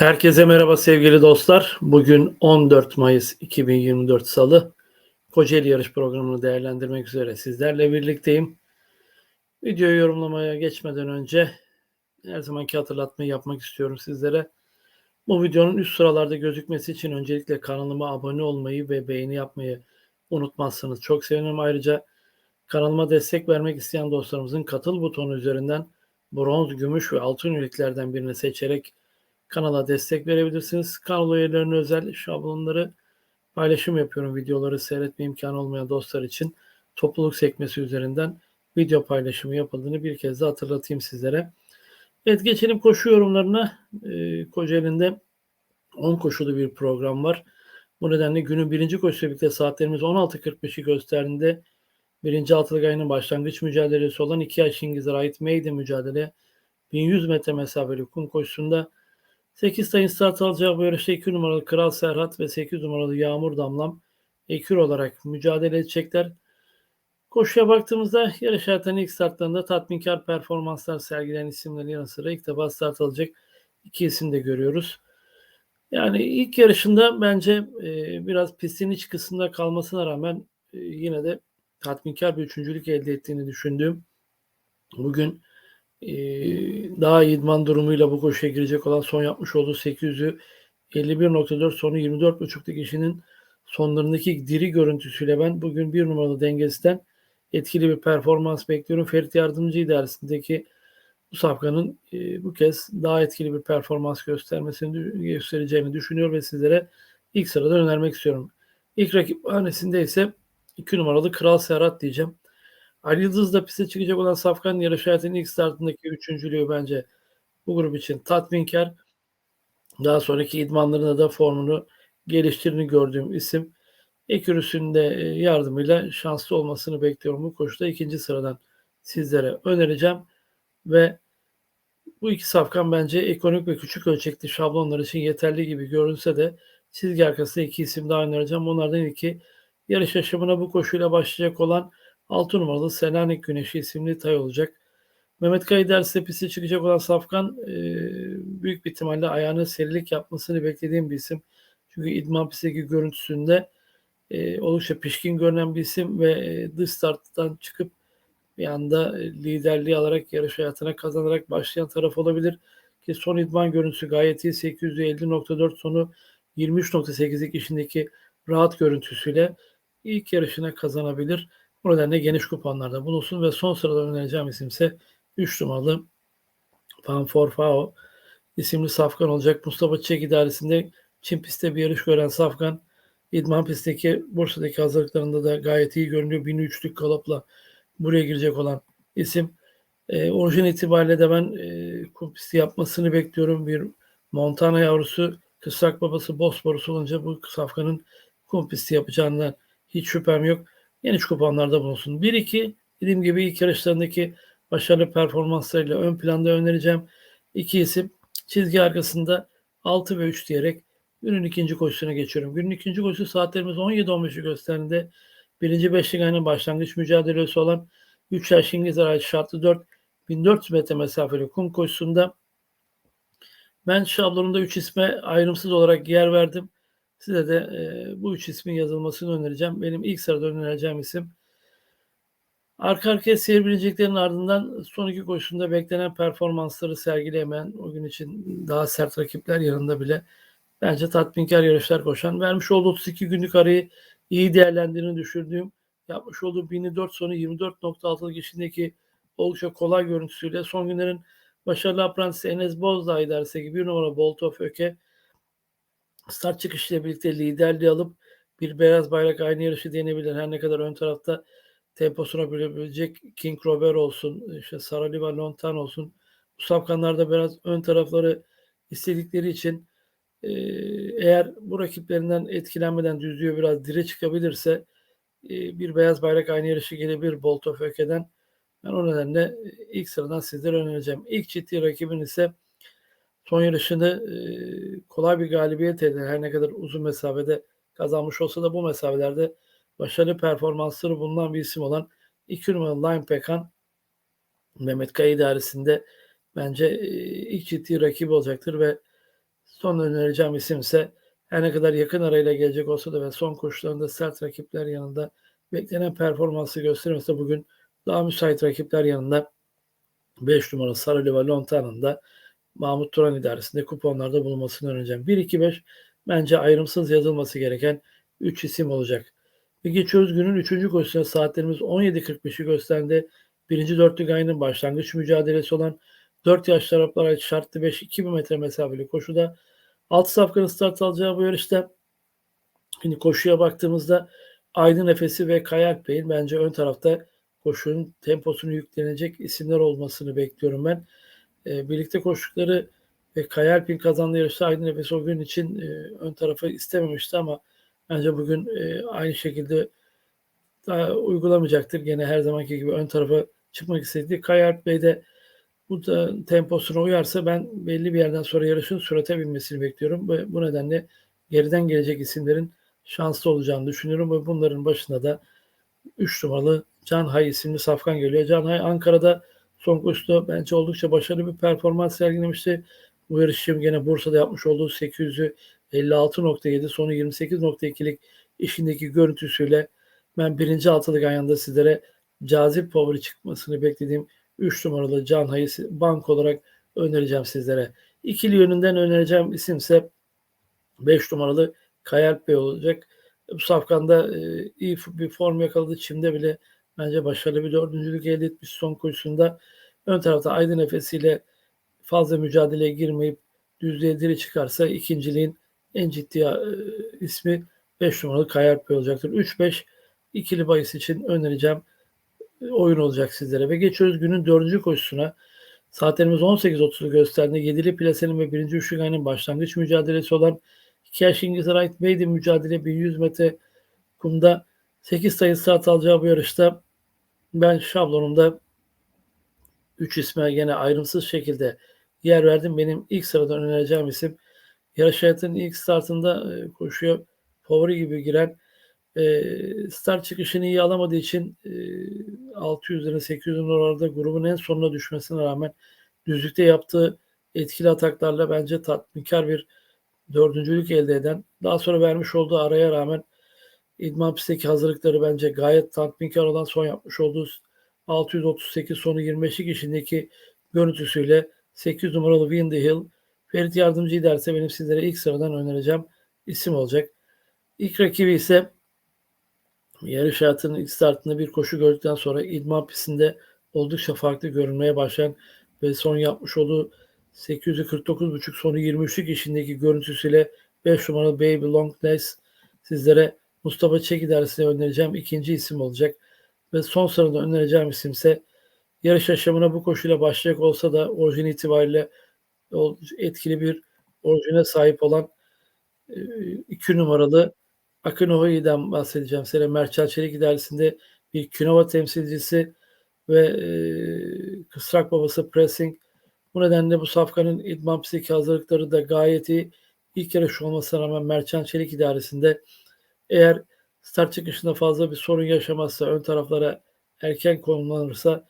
Herkese merhaba sevgili dostlar. Bugün 14 Mayıs 2024 Salı. Kocaeli yarış programını değerlendirmek üzere sizlerle birlikteyim. Videoyu yorumlamaya geçmeden önce her zamanki hatırlatmayı yapmak istiyorum sizlere. Bu videonun üst sıralarda gözükmesi için öncelikle kanalıma abone olmayı ve beğeni yapmayı unutmazsanız çok sevinirim. Ayrıca kanalıma destek vermek isteyen dostlarımızın katıl butonu üzerinden bronz, gümüş ve altın üyeliklerden birini seçerek kanala destek verebilirsiniz. Kanal üyelerine özel şablonları paylaşım yapıyorum. Videoları seyretme imkanı olmayan dostlar için topluluk sekmesi üzerinden video paylaşımı yapıldığını bir kez de hatırlatayım sizlere. Evet geçelim koşu yorumlarına. Ee, Kocaeli'nde 10 koşulu bir program var. Bu nedenle günün birinci koşuyla birlikte saatlerimiz 16.45'i gösterdiğinde birinci altılık ayının başlangıç mücadelesi olan 2 yaş İngilizlere ait Maiden mücadele 1100 metre mesafeli kum koşusunda 8 tayın start alacağı bu yarışta 2 numaralı Kral Serhat ve 8 numaralı Yağmur Damlam ekür olarak mücadele edecekler. Koşuya baktığımızda yarış hayatının ilk startlarında tatminkar performanslar sergileyen isimlerin yanı sıra ilk defa start alacak iki isim de görüyoruz. Yani ilk yarışında bence e, biraz pistin iç kısmında kalmasına rağmen e, yine de tatminkar bir üçüncülük elde ettiğini düşündüğüm bugün e, daha idman durumuyla bu koşuya girecek olan son yapmış olduğu 800'ü 51.4 sonu 24.5'lık işinin sonlarındaki diri görüntüsüyle ben bugün bir numaralı dengesiden etkili bir performans bekliyorum. Ferit Yardımcı idaresindeki bu safkanın e, bu kez daha etkili bir performans göstermesini göstereceğini düşünüyor ve sizlere ilk sırada önermek istiyorum. İlk rakip hanesinde ise 2 numaralı Kral Serhat diyeceğim. Ali Yıldız da piste çıkacak olan Safkan yarış hayatının ilk startındaki üçüncülüğü bence bu grup için tatminkar. Daha sonraki idmanlarında da formunu geliştirdiğini gördüğüm isim. Ekürüsünün de e, yardımıyla şanslı olmasını bekliyorum. Bu koşuda ikinci sıradan sizlere önereceğim. Ve bu iki safkan bence ekonomik ve küçük ölçekli şablonlar için yeterli gibi görünse de çizgi arkasında iki isim daha önereceğim. Onlardan ilki yarış yaşamına bu koşuyla başlayacak olan 6 numaralı Selanik Güneşi isimli tay olacak. Mehmet Kayı dersi piste çıkacak olan Safkan e, büyük bir ihtimalle ayağını serilik yapmasını beklediğim bir isim. Çünkü idman pistteki görüntüsünde e, oldukça pişkin görünen bir isim ve e, dış starttan çıkıp bir anda e, liderliği alarak yarış hayatına kazanarak başlayan taraf olabilir. Ki son idman görüntüsü gayet iyi. 850.4 sonu 23.8'lik işindeki rahat görüntüsüyle ilk yarışına kazanabilir. Bu nedenle geniş kuponlarda bulunsun ve son sırada önereceğim isim ise 3 numaralı Panforfao isimli Safkan olacak. Mustafa Çiçek idaresinde Çin pistte bir yarış gören Safkan İdman pistteki Bursa'daki hazırlıklarında da gayet iyi görünüyor. 1003'lük galopla buraya girecek olan isim. E, orijin itibariyle de ben e, kum pisti yapmasını bekliyorum. Bir Montana yavrusu kısrak babası Bosporus olunca bu Safkan'ın kum pisti yapacağından hiç şüphem yok geniş kuponlarda bulunsun. 1-2 dediğim gibi ilk yarışlarındaki başarılı performanslarıyla ön planda önereceğim. İki isim çizgi arkasında 6 ve 3 diyerek günün ikinci koşusuna geçiyorum. Günün ikinci koşusu saatlerimiz 17-15'i gösterdiğinde birinci beşlik ayının başlangıç mücadelesi olan 3 yaş İngilizler ait şartlı 4 1400 metre mesafeli kum koşusunda ben şablonunda 3 isme ayrımsız olarak yer verdim. Size de e, bu üç ismin yazılmasını önereceğim. Benim ilk sırada önereceğim isim arka arkaya seyir bileceklerin ardından son iki koşusunda beklenen performansları sergileyemeyen o gün için daha sert rakipler yanında bile bence tatminkar yarışlar koşan vermiş olduğu 32 günlük arayı iyi değerlendirdiğini düşürdüğüm yapmış olduğu 1004 sonu 24.6'lık işindeki oldukça kolay görüntüsüyle son günlerin başarılı aprantisi Enes Bozdağ idaresi gibi bir numara Bolt of Öke start çıkışıyla birlikte liderliği alıp bir beyaz bayrak aynı yarışı denebilir. Her ne kadar ön tarafta temposuna bilebilecek King Robert olsun, işte Saraliva Lontan olsun. Bu sapkanlarda biraz ön tarafları istedikleri için eğer bu rakiplerinden etkilenmeden düzlüğe biraz dire çıkabilirse bir beyaz bayrak aynı yarışı gelebilir Bolt of Öke'den. Ben o nedenle ilk sıradan sizlere önereceğim. İlk ciddi rakibin ise son yarışını e, kolay bir galibiyet eden her ne kadar uzun mesafede kazanmış olsa da bu mesafelerde başarılı performansları bulunan bir isim olan 2 numaralı Line Pekan Mehmet Kaya idaresinde bence e, ilk ciddi rakibi olacaktır ve Son önereceğim isim ise her ne kadar yakın arayla gelecek olsa da ve son koşularında sert rakipler yanında beklenen performansı göstermese bugün daha müsait rakipler yanında 5 numara Sarılı ve Lontan'ın da Mahmut Turan idaresinde kuponlarda bulunmasını önereceğim. 1-2-5 bence ayrımsız yazılması gereken 3 isim olacak. Ve geçiyoruz günün 3. koşusuna saatlerimiz 17.45'i gösterdi. Birinci dörtlük ayının başlangıç mücadelesi olan 4 yaş taraflara ait şartlı 5 2000 metre mesafeli koşuda 6 safkanın start alacağı bu yarışta şimdi koşuya baktığımızda Aydın Efes'i ve Kayalp Bey'in bence ön tarafta koşunun temposunu yüklenecek isimler olmasını bekliyorum ben. E, birlikte koştukları ve Kayalp'in kazandığı yarışta Aydın Efes o gün için e, ön tarafı istememişti ama bence bugün e, aynı şekilde daha uygulamayacaktır. Gene her zamanki gibi ön tarafa çıkmak istedi. Kayalp Bey de bu da temposuna uyarsa ben belli bir yerden sonra yarışın sürate binmesini bekliyorum. Ve bu nedenle geriden gelecek isimlerin şanslı olacağını düşünüyorum ve bunların başında da 3 numaralı Canhay isimli safkan geliyor. Canhay Ankara'da son koşuda bence oldukça başarılı bir performans sergilemişti. Bu yarışım gene Bursa'da yapmış olduğu 800'ü 56.7 sonu 28.2'lik işindeki görüntüsüyle ben birinci altılık ayında sizlere cazip favori çıkmasını beklediğim 3 numaralı Can Hayes bank olarak önereceğim sizlere. İkili yönünden önereceğim isimse 5 numaralı Kayalp Bey olacak. Bu safkanda e, iyi bir form yakaladı. Çim'de bile bence başarılı bir dördüncülük elde etmiş son koşusunda. Ön tarafta Aydın Efes ile fazla mücadeleye girmeyip düzlüğe diri çıkarsa ikinciliğin en ciddi e, ismi 5 numaralı Kayalp Bey olacaktır. 3-5 ikili bahis için önereceğim oyun olacak sizlere. Ve geçiyoruz günün dördüncü koşusuna. Saatlerimiz 18.30'u gösterdi. Yedili plasenin ve birinci üçlük ayının başlangıç mücadelesi olan 2 yaş İngiltere ait Maiden mücadele 1100 metre kumda 8 sayı saat alacağı bu yarışta ben şablonumda 3 isme gene ayrımsız şekilde yer verdim. Benim ilk sıradan önereceğim isim yarış hayatının ilk startında e, koşuya favori gibi giren e, start çıkışını iyi alamadığı için e, 600'lerin 800'lerin oralarda grubun en sonuna düşmesine rağmen düzlükte yaptığı etkili ataklarla bence tatminkar bir dördüncülük elde eden daha sonra vermiş olduğu araya rağmen idman pistteki hazırlıkları bence gayet tatminkar olan son yapmış olduğu 638 sonu 25'lik işindeki görüntüsüyle 8 numaralı Windy Hill Ferit Yardımcı derse benim sizlere ilk sıradan önereceğim isim olacak. İlk rakibi ise yarış hayatının ilk startında bir koşu gördükten sonra idman pistinde oldukça farklı görünmeye başlayan ve son yapmış olduğu 849.5 sonu 23'lük işindeki görüntüsüyle 5 numaralı Baby Long Ness sizlere Mustafa Çek idaresine önereceğim ikinci isim olacak. Ve son sırada önereceğim isim ise yarış yaşamına bu koşuyla başlayacak olsa da orijin itibariyle etkili bir orijine sahip olan 2 numaralı Akın Ohoy'den bahsedeceğim. Sere Merçel Çelik idaresinde bir Künova temsilcisi ve e, Kısrak babası Pressing. Bu nedenle bu safkanın idman psiki hazırlıkları da gayet iyi. İlk yarış olmasına rağmen Merçan Çelik idaresinde eğer start çıkışında fazla bir sorun yaşamazsa, ön taraflara erken konumlanırsa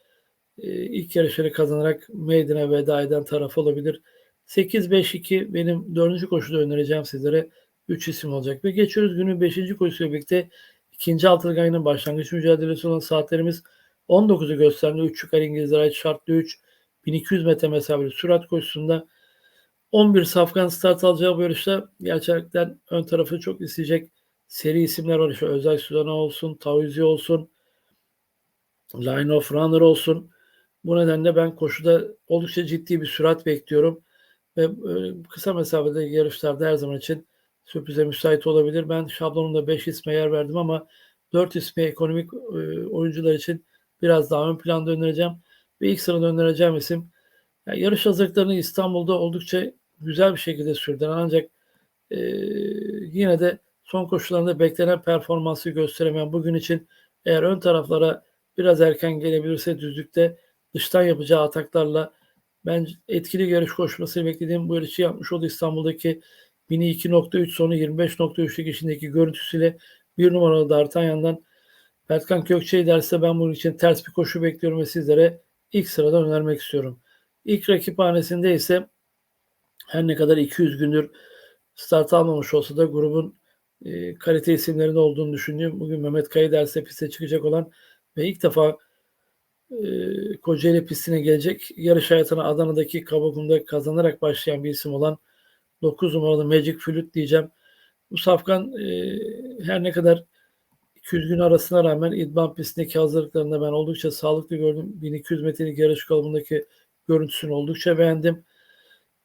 e, ilk yarışları kazanarak Maiden'e veda eden taraf olabilir. 8-5-2 benim dördüncü koşuda önereceğim sizlere. 3 isim olacak. Ve geçiyoruz günün 5. koşusuyla birlikte ikinci altılık ayının başlangıç mücadelesi olan saatlerimiz 19'u gösterdi. 3 yukarı İngilizlere ait şartlı 3 1200 metre mesafeli sürat koşusunda 11 safkan start alacağı bu yarışta gerçekten ön tarafı çok isteyecek seri isimler var. İşte Özel Sudana olsun, Tavizi olsun, Line of Runner olsun. Bu nedenle ben koşuda oldukça ciddi bir sürat bekliyorum. Ve e, kısa mesafede yarışlarda her zaman için sürprize müsait olabilir. Ben şablonumda 5 isme yer verdim ama 4 ismi ekonomik e, oyuncular için biraz daha ön planda önereceğim. Ve ilk sırada önereceğim isim yani yarış hazırlıklarını İstanbul'da oldukça güzel bir şekilde sürdüren ancak e, yine de son koşullarında beklenen performansı gösteremeyen bugün için eğer ön taraflara biraz erken gelebilirse düzlükte dıştan yapacağı ataklarla ben etkili yarış koşması beklediğim bu yarışı yapmış oldu İstanbul'daki 1002.3 sonu 25.3'lük işindeki görüntüsüyle bir numaralı D'Artagnan'dan Bertkan Kökçe'yi derse ben bunun için ters bir koşu bekliyorum ve sizlere ilk sıradan önermek istiyorum. İlk rakip hanesinde ise her ne kadar 200 gündür start almamış olsa da grubun e, kalite isimlerinde olduğunu düşünüyorum. Bugün Mehmet Kayı derse piste çıkacak olan ve ilk defa e, Kocaeli pistine gelecek. Yarış hayatına Adana'daki Kabakum'da kazanarak başlayan bir isim olan 9 numaralı Magic Flute diyeceğim. Bu safkan e, her ne kadar 200 gün arasına rağmen idman pistindeki hazırlıklarında ben oldukça sağlıklı gördüm. 1200 metrelik yarış kalıbındaki görüntüsünü oldukça beğendim.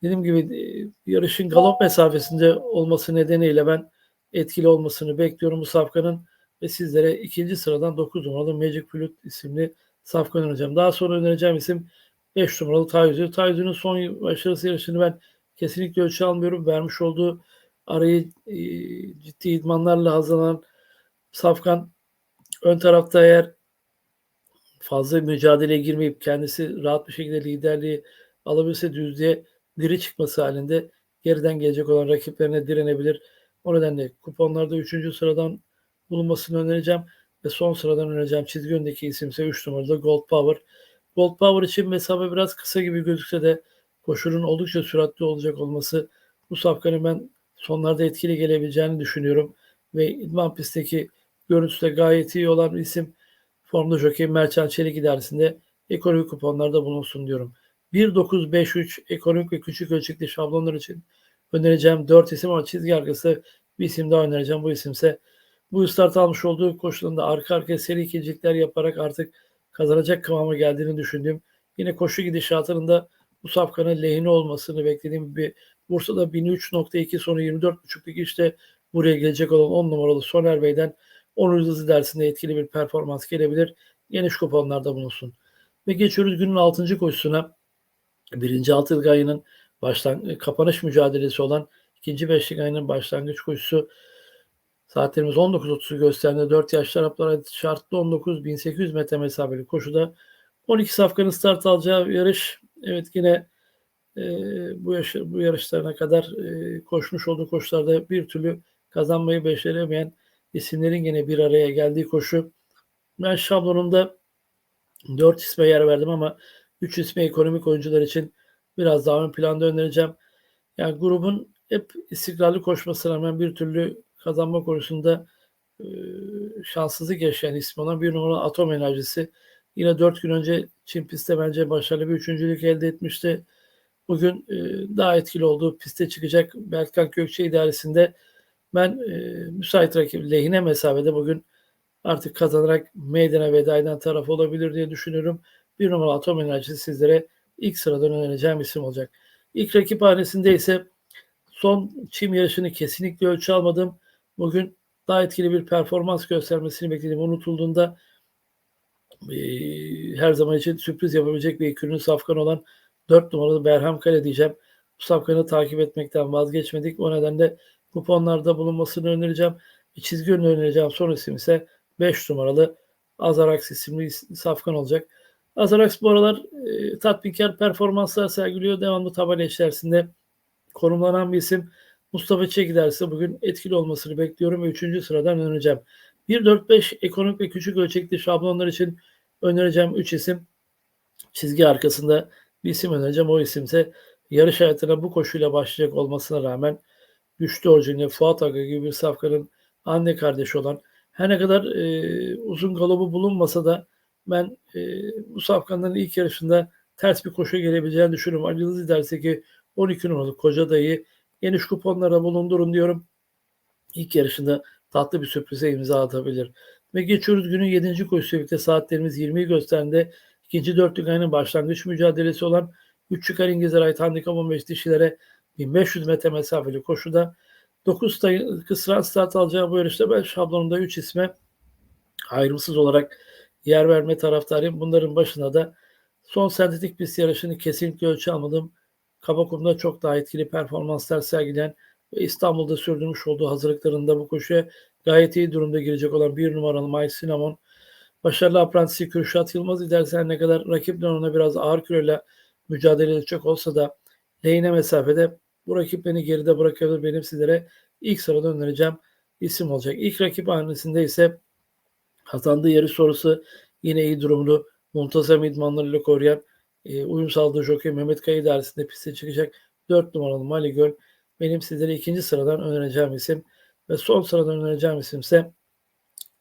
Dediğim gibi e, yarışın galop mesafesinde olması nedeniyle ben etkili olmasını bekliyorum bu safkanın ve sizlere ikinci sıradan 9 numaralı Magic Flute isimli safkan önereceğim. Daha sonra önereceğim isim 5 numaralı Tayüzü. Tayüzü'nün son başarısı yarışını ben kesinlikle ölçü almıyorum. Vermiş olduğu arayı e, ciddi idmanlarla hazırlanan Safkan ön tarafta eğer fazla mücadeleye girmeyip kendisi rahat bir şekilde liderliği alabilirse düzlüğe diri çıkması halinde geriden gelecek olan rakiplerine direnebilir. O nedenle kuponlarda 3. sıradan bulunmasını önereceğim ve son sıradan önereceğim çizgi öndeki isimse 3 numarada Gold Power. Gold Power için mesafe biraz kısa gibi gözükse de koşunun oldukça süratli olacak olması bu safkanın ben sonlarda etkili gelebileceğini düşünüyorum. Ve idman pistteki görüntüsü de gayet iyi olan bir isim. Formda jockey Merçan Çelik idaresinde ekonomik kuponlarda bulunsun diyorum. 1953 ekonomik ve küçük ölçekli şablonlar için önereceğim 4 isim ama çizgi arkası bir isim daha önereceğim. Bu isimse bu start almış olduğu koşulunda arka arkaya seri ikincilikler yaparak artık kazanacak kıvama geldiğini düşündüğüm yine koşu gidişatının bu safkanın lehine olmasını beklediğim bir Bursa'da 1003.2 sonu 24.5'lik işte buraya gelecek olan 10 numaralı Soner Bey'den 10 hızlı dersinde etkili bir performans gelebilir. Geniş kuponlarda bulunsun. Ve geçiyoruz günün 6. koşusuna. Birinci altılık ayının başlan kapanış mücadelesi olan ikinci beşlik ayının başlangıç koşusu saatlerimiz 19.30'u gösterdiğinde 4 yaş Araplara şartlı 19 1800 metre mesafeli koşuda 12 safkanın start alacağı yarış. Evet yine e, bu, yaş, bu yarışlarına kadar e, koşmuş olduğu koşularda bir türlü kazanmayı beceremeyen isimlerin yine bir araya geldiği koşu. Ben şablonumda 4 isme yer verdim ama 3 ismi ekonomik oyuncular için biraz daha ön planda önereceğim. Yani grubun hep istikrarlı koşmasına rağmen bir türlü kazanma konusunda e, şanssızlık yaşayan ismi olan bir numara Atom Enerjisi. Yine 4 gün önce Çin pistte bence başarılı bir üçüncülük elde etmişti. Bugün e, daha etkili olduğu piste çıkacak Berkan Gökçe idaresinde ben e, müsait rakip lehine mesafede bugün artık kazanarak meydana veda eden taraf olabilir diye düşünüyorum. Bir numara atom enerjisi sizlere ilk sıradan önereceğim isim olacak. İlk rakip hanesinde ise son çim yarışını kesinlikle ölçü almadım. Bugün daha etkili bir performans göstermesini bekledim. Unutulduğunda e, her zaman için sürpriz yapabilecek bir ekürünün safkan olan 4 numaralı Berham Kale diyeceğim. Bu safkanı takip etmekten vazgeçmedik. O nedenle kuponlarda bulunmasını önereceğim. Bir çizgi önereceğim. Son isim ise 5 numaralı Azarax isimli safkan olacak. Azarax bu aralar e, tatminkar performanslar sergiliyor. Devamlı tabela içerisinde konumlanan bir isim. Mustafa Çek giderse bugün etkili olmasını bekliyorum ve 3. sıradan önereceğim. 1-4-5 ekonomik ve küçük ölçekli şablonlar için önereceğim 3 isim. Çizgi arkasında bir isim önereceğim. O isimse yarış hayatına bu koşuyla başlayacak olmasına rağmen güçlü orijinali Fuat Aga gibi bir safkanın anne kardeşi olan her ne kadar e, uzun galobu bulunmasa da ben e, bu safkanların ilk yarışında ters bir koşu gelebileceğini düşünüyorum. Ali Yıldız derse ki 12 numaralı koca dayı geniş kuponlara bulundurun diyorum. İlk yarışında tatlı bir sürprize imza atabilir. Ve geçiyoruz günün 7. koşusu birlikte saatlerimiz 20'yi gösterdiğinde ikinci dörtlük ayının başlangıç mücadelesi olan 3 çıkar İngilizler ait handikap 15 dişilere 1500 metre mesafeli koşuda 9 kısran start alacağı bu yarışta ben şablonunda 3 isme ayrımsız olarak yer verme taraftarıyım. Bunların başına da son sentetik pist yarışını kesinlikle ölçü almadım. Kabakum'da çok daha etkili performanslar sergileyen ve İstanbul'da sürdürmüş olduğu hazırlıklarında bu koşuya gayet iyi durumda girecek olan bir numaralı May Sinamon. Başarılı aprantisi Kürşat Yılmaz iderse ne kadar rakipler ona biraz ağır küreyle mücadele edecek olsa da lehine mesafede bu rakip beni geride bırakabilir. Benim sizlere ilk sırada önereceğim isim olacak. İlk rakip hanesinde ise kazandığı yarış sorusu yine iyi durumlu. Muntazam idmanlarıyla koruyan e, uyum sağladığı jockey Mehmet Kaya idaresinde piste çıkacak 4 numaralı Maligöl benim sizlere ikinci sıradan önereceğim isim. Ve son sıradan önereceğim isim ise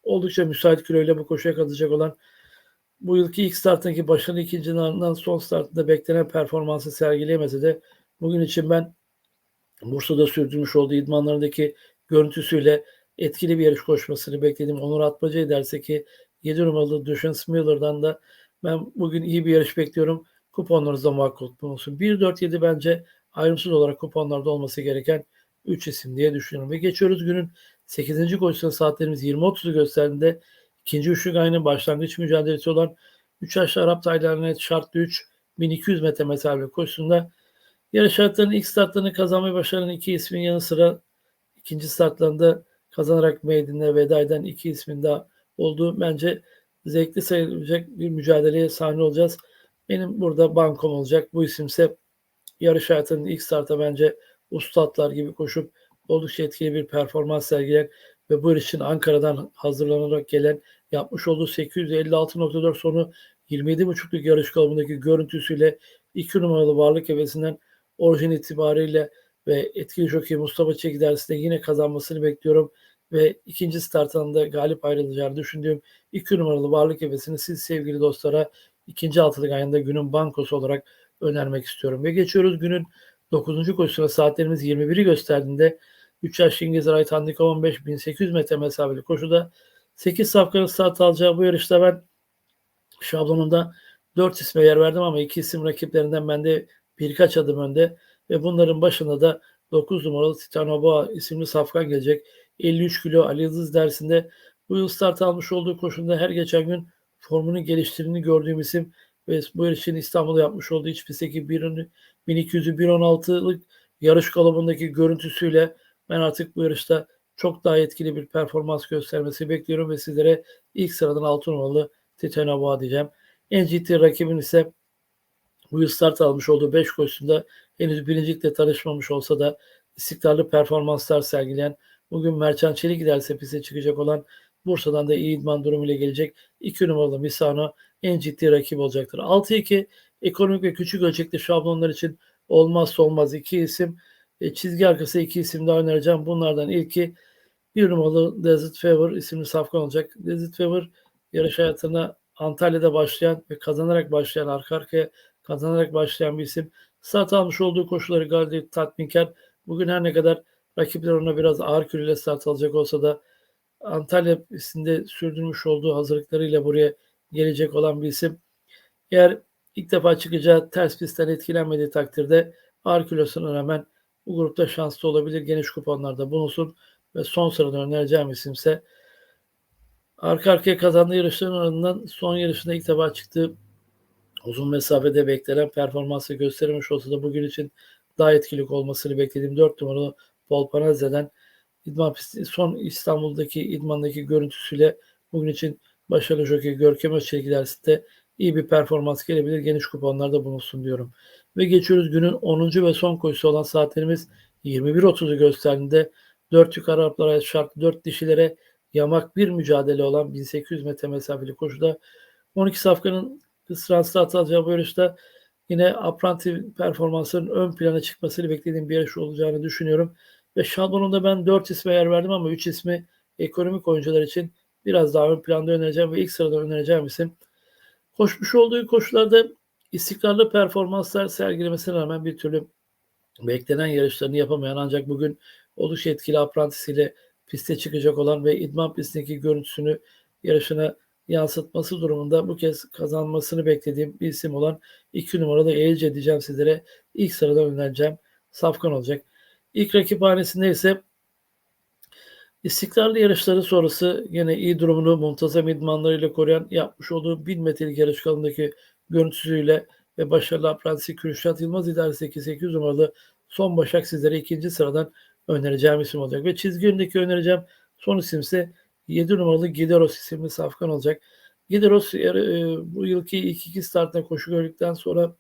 oldukça müsait kiloyla bu koşuya katılacak olan bu yılki ilk starttaki başarılı ikincinin ardından son startında beklenen performansı sergileyemese de bugün için ben Bursa'da sürdürmüş olduğu idmanlarındaki görüntüsüyle etkili bir yarış koşmasını bekledim. Onur Atmaca derse ki 7 numaralı Dushan Smiller'dan da ben bugün iyi bir yarış bekliyorum. Kuponlarınızda muhakkak olsun. 1-4-7 bence ayrımsız olarak kuponlarda olması gereken 3 isim diye düşünüyorum. Ve geçiyoruz günün 8. koşusuna saatlerimiz 20.30'u gösterdiğinde ikinci üçlük aynı başlangıç mücadelesi olan 3 aşağı Arap Taylar'ın şartlı 3 1200 metre mesafe koşusunda yarış şartlarının ilk startlarını kazanmayı başaran iki ismin yanı sıra ikinci startlarında kazanarak meydana veda eden iki ismin daha olduğu bence zevkli sayılacak bir mücadeleye sahne olacağız. Benim burada bankom olacak. Bu isimse yarış hayatının ilk starta bence ustadlar gibi koşup oldukça etkili bir performans sergileyen ve bu için Ankara'dan hazırlanarak gelen yapmış olduğu 856.4 sonu 27.5'luk yarış kalıbındaki görüntüsüyle 2 numaralı varlık hevesinden orijin itibariyle ve etkili jockey Mustafa Çeki dersinde yine kazanmasını bekliyorum ve ikinci startında da galip ayrılacağını düşündüğüm 2 numaralı varlık hevesini siz sevgili dostlara ikinci altılık ayında günün bankosu olarak önermek istiyorum. Ve geçiyoruz günün 9. koşusuna saatlerimiz 21'i gösterdiğinde 3 yaş İngiliz Right Handicap 15 1800 metre mesafeli koşuda 8 safkanın start alacağı bu yarışta ben şablonunda 4 isme yer verdim ama iki isim rakiplerinden bende birkaç adım önde ve bunların başında da 9 numaralı Titano Boğa isimli safkan gelecek. 53 kilo Ali Yıldız dersinde bu yıl start almış olduğu koşunda her geçen gün formunu geliştirdiğini gördüğüm isim ve bu yarışın İstanbul'da yapmış olduğu iç pistteki 1200'ü 1.16'lık yarış kalıbındaki görüntüsüyle ben artık bu yarışta çok daha etkili bir performans göstermesi bekliyorum ve sizlere ilk sıradan 6 numaralı Titano Boğa diyeceğim. En ciddi rakibin ise bu start almış olduğu 5 koşusunda henüz birincilikle tanışmamış olsa da istikrarlı performanslar sergileyen bugün Merçan Çelik giderse piste çıkacak olan Bursa'dan da iyi idman durumuyla gelecek 2 numaralı Misano en ciddi rakip olacaktır. 6-2 ekonomik ve küçük ölçekli şablonlar için olmazsa olmaz iki isim. E, çizgi arkası iki isim daha önereceğim. Bunlardan ilki bir numaralı Desert Fever isimli safkan olacak. Desert Fever yarış hayatına Antalya'da başlayan ve kazanarak başlayan arka arkaya kazanarak başlayan bir isim. Start almış olduğu koşulları gayet tatminkar. Bugün her ne kadar rakipler ona biraz ağır küreyle start alacak olsa da Antalya pistinde sürdürmüş olduğu hazırlıklarıyla buraya gelecek olan bir isim. Eğer ilk defa çıkacağı ters pistten etkilenmediği takdirde ağır kilosuna rağmen bu grupta şanslı olabilir. Geniş kuponlarda bulunsun ve son sırada önereceğim isimse arka arkaya kazandığı yarışların ardından son yarışında ilk defa çıktığı uzun mesafede beklenen performansı göstermiş olsa da bugün için daha etkili olmasını beklediğim 4 numaralı Paul Panazze'den idman pisti son İstanbul'daki idmandaki görüntüsüyle bugün için başarılı jockey Görkem Özçelik dersinde iyi bir performans gelebilir. Geniş kuponlarda bulunsun diyorum. Ve geçiyoruz günün 10. ve son koşusu olan saatlerimiz 21.30'u gösterdiğinde 4 yukarı Araplara şart 4 dişilere yamak bir mücadele olan 1800 metre mesafeli koşuda 12 safkanın atacağı bu yarışta yine apranti performansının ön plana çıkmasını beklediğim bir yarış olacağını düşünüyorum. Ve şablonunda ben 4 isme yer verdim ama 3 ismi ekonomik oyuncular için biraz daha ön planda önereceğim ve ilk sırada önereceğim isim. Koşmuş olduğu koşularda istikrarlı performanslar sergilemesine rağmen bir türlü beklenen yarışlarını yapamayan ancak bugün oldukça etkili aprantisiyle piste çıkacak olan ve idman pistindeki görüntüsünü yarışına yansıtması durumunda bu kez kazanmasını beklediğim bir isim olan 2 numaralı Eylce diyeceğim sizlere. ilk sırada önereceğim. Safkan olacak. İlk rakip hanesinde ise istikrarlı yarışları sonrası yine iyi durumunu muntazam idmanlarıyla koruyan yapmış olduğu 1000 metrelik yarış kalındaki görüntüsüyle ve başarılı aprantisi Kürşat Yılmaz idaresindeki 800 numaralı son başak sizlere ikinci sıradan önereceğim isim olacak. Ve çizgi önündeki önereceğim son isim ise 7 numaralı Gideros isimli safkan olacak. Gideros e, bu yılki ilk iki startına koşu gördükten sonra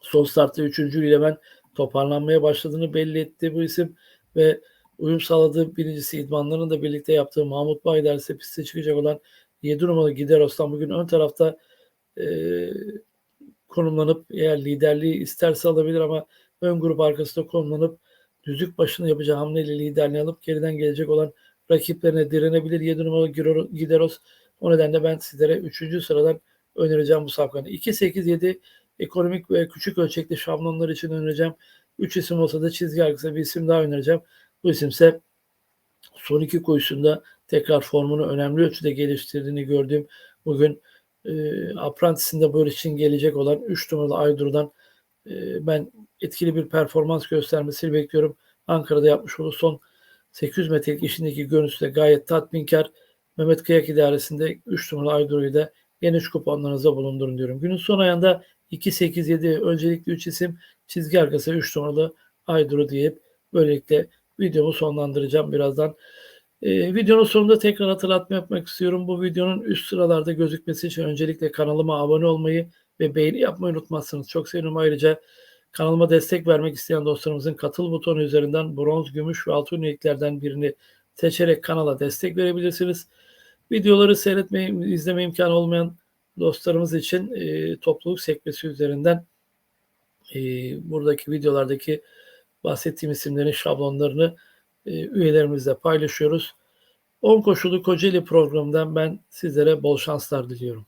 son startta üçüncüyle ben toparlanmaya başladığını belli etti bu isim ve uyum sağladığı birincisi idmanlarını da birlikte yaptığı Mahmut Baydar ise piste çıkacak olan 7 numaralı Gideros'tan bugün ön tarafta e, konumlanıp eğer liderliği isterse alabilir ama ön grup arkasında konumlanıp düzlük başına yapacağı hamleyle liderliği alıp geriden gelecek olan rakiplerine direnebilir. 7 numaralı Gideros. O nedenle ben sizlere 3. sıradan önereceğim bu safkanı. 2-8-7 ekonomik ve küçük ölçekli şablonlar için önereceğim. 3 isim olsa da çizgi arkasında bir isim daha önereceğim. Bu isimse son iki koşusunda tekrar formunu önemli ölçüde geliştirdiğini gördüğüm bugün e, Apprentice'in böyle için gelecek olan 3 numaralı Aydur'dan e, ben etkili bir performans göstermesini bekliyorum. Ankara'da yapmış olduğu son 800 metrelik işindeki görüntüsü de gayet tatminkar. Mehmet Kıyak idaresinde 3 numaralı Aydur'u da geniş kuponlarınıza bulundurun diyorum. Günün son ayında 2-8-7 öncelikli 3 isim çizgi arkası 3 numaralı Aydur'u deyip böylelikle videomu sonlandıracağım birazdan. Ee, videonun sonunda tekrar hatırlatma yapmak istiyorum. Bu videonun üst sıralarda gözükmesi için öncelikle kanalıma abone olmayı ve beğeni yapmayı unutmazsınız. Çok sevinirim ayrıca kanalıma destek vermek isteyen dostlarımızın katıl butonu üzerinden bronz, gümüş ve altın üyeliklerden birini seçerek kanala destek verebilirsiniz. Videoları seyretmeyi, izleme imkanı olmayan dostlarımız için e, topluluk sekmesi üzerinden e, buradaki videolardaki bahsettiğim isimlerin şablonlarını e, üyelerimizle paylaşıyoruz. 10 koşulu Kocaeli programından ben sizlere bol şanslar diliyorum.